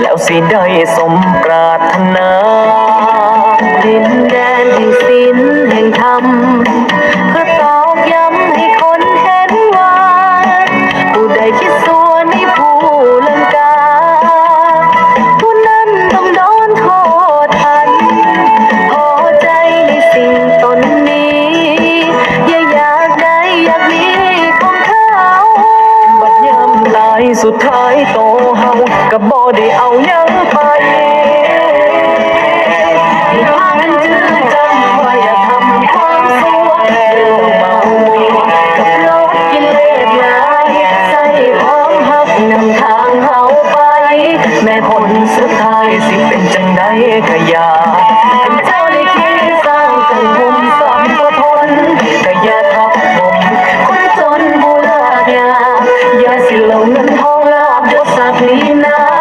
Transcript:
แล้วสิได้สมปรารถนาดินแดนแห่งศีลแห่งธรรมเพื่อตอกย้ำให้คนเห็นว่าผู้ใดคิดส่วนในผู้ลังกา ผู้นั้นต้องโดนโทษทัน พอใจในสิ่งตนนี้ อย่าอยากได้อยากมี สุดท้ายโตเฮากับบ่ได้เอาหยังไปแม่ผลสุดท้ายสิเป็นจังใดก็อยากเจ้าได้คิดสร้างสังคมสอนบ่ทนก็อย่าทับผมคนจนบ่ลาดยาอย่าสิลง